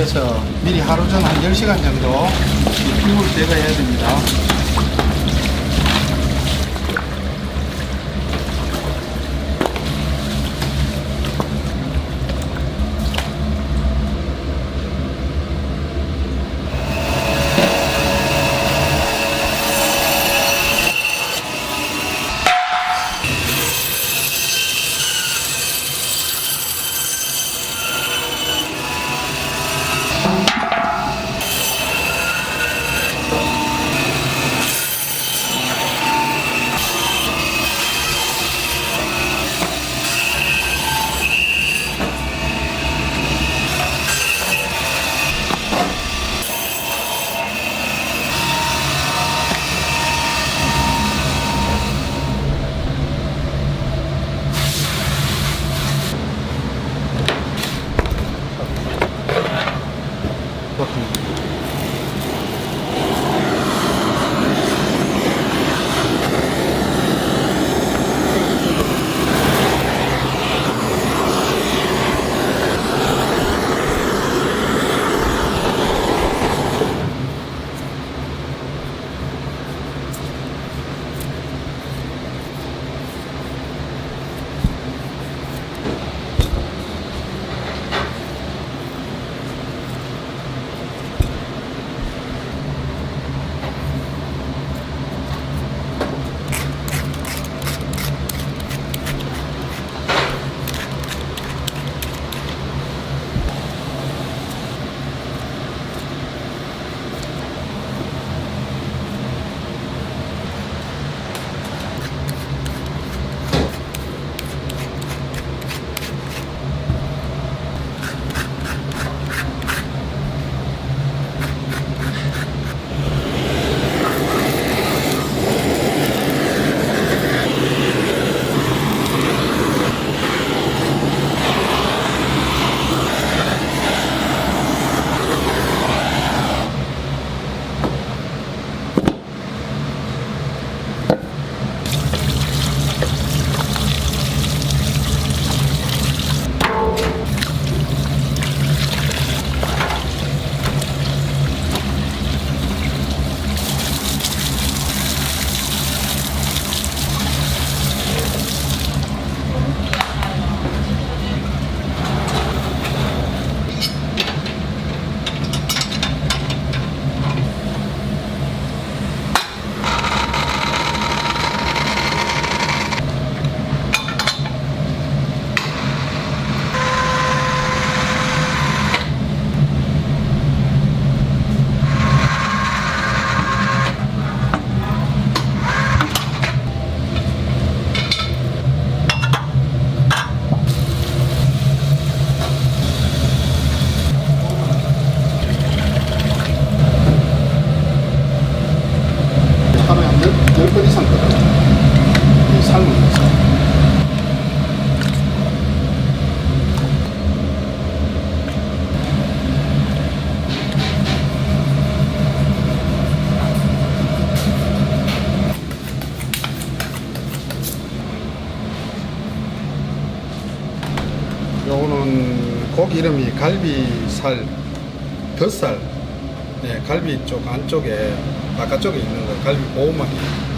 위해서 미리 하루 전한 10시간 정도 이 핏물 제거해야 됩니다. 이름이 갈비살, 덧살. 네, 갈비 쪽 안쪽에, 바깥쪽에 있는 거, 갈비 보호막이.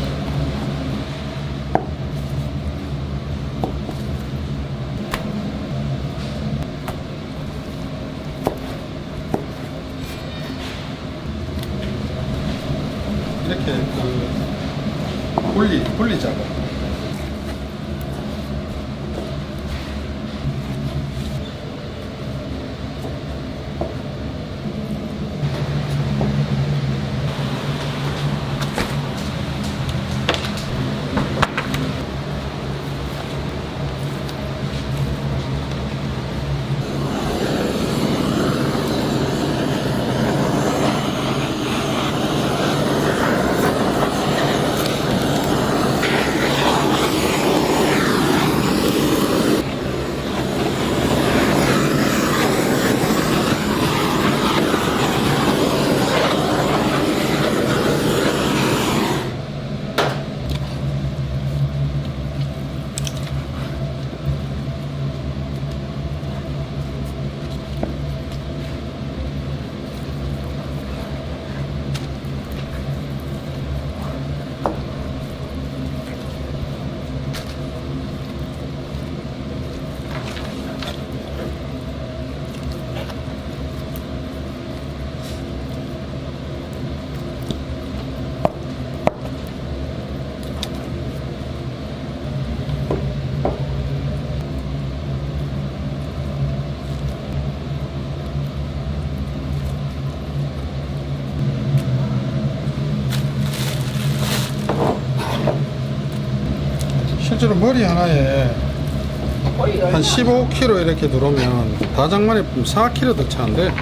실제로 머리 하나에 한 15kg 이렇게 들어오면 다장만에 4kg 더 차는데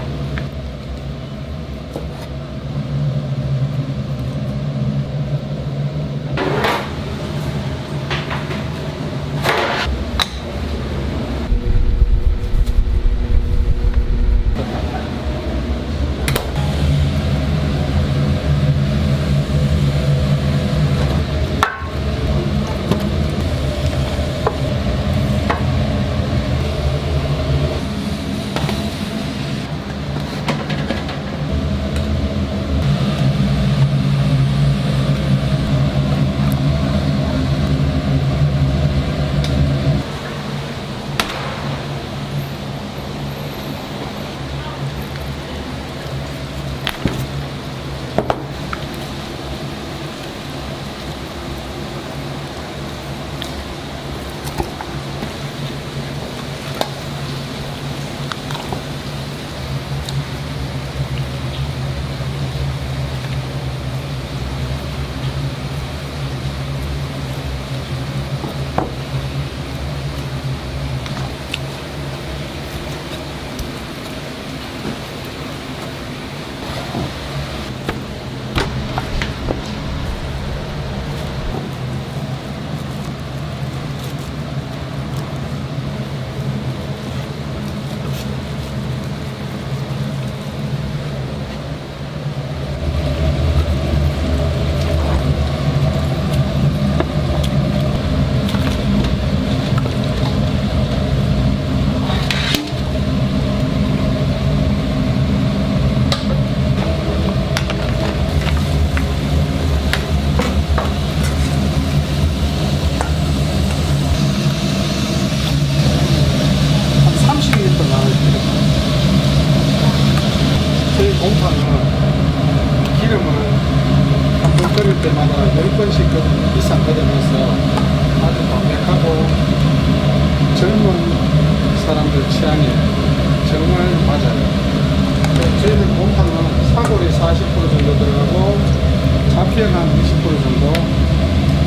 잡피가 한20% 정도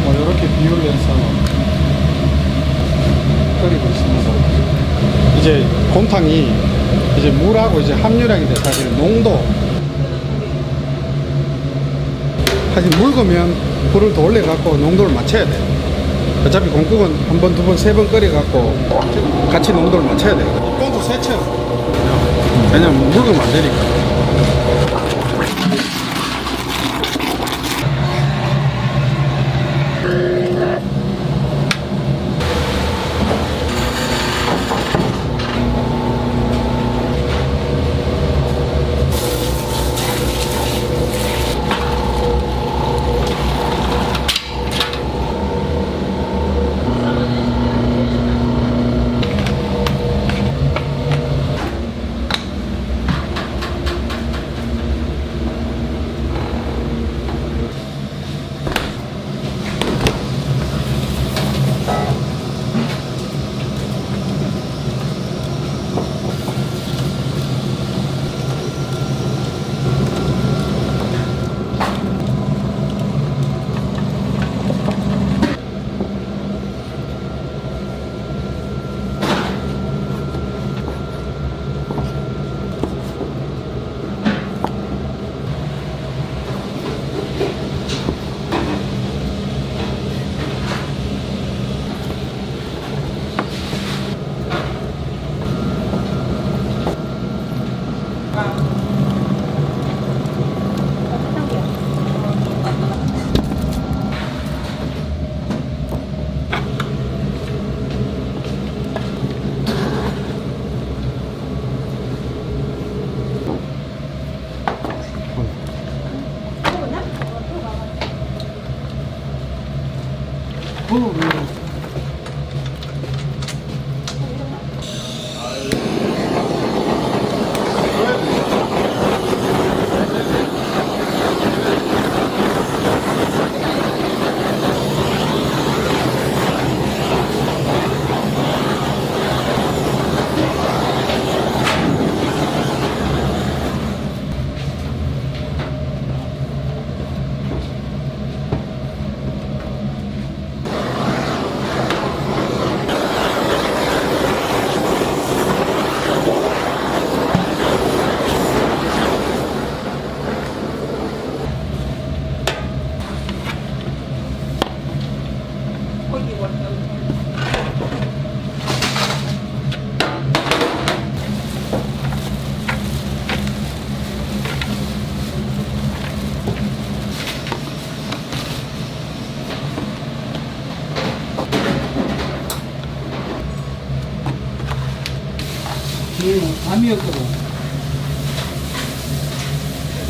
뭐 이렇게 비율을 해서 끓이고 있습니다. 이제 곰탕이 이제 물하고 이제 함유량인데 사실 농도 사실 묽으면 불을 더 올려갖고 농도를 맞춰야 돼요. 어차피 공국은 한 번, 두 번, 세 번 끓여갖고 같이 농도를 맞춰야 돼요. 이건도 세척. 왜냐면 묽으면 안 되니까. Половину. 밤이었거든.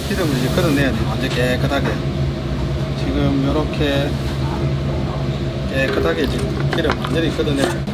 기름을 이제 걷어내야 돼. 완전 깨끗하게. 지금 이렇게 깨끗하게 지금 기름 완전히 걷어내.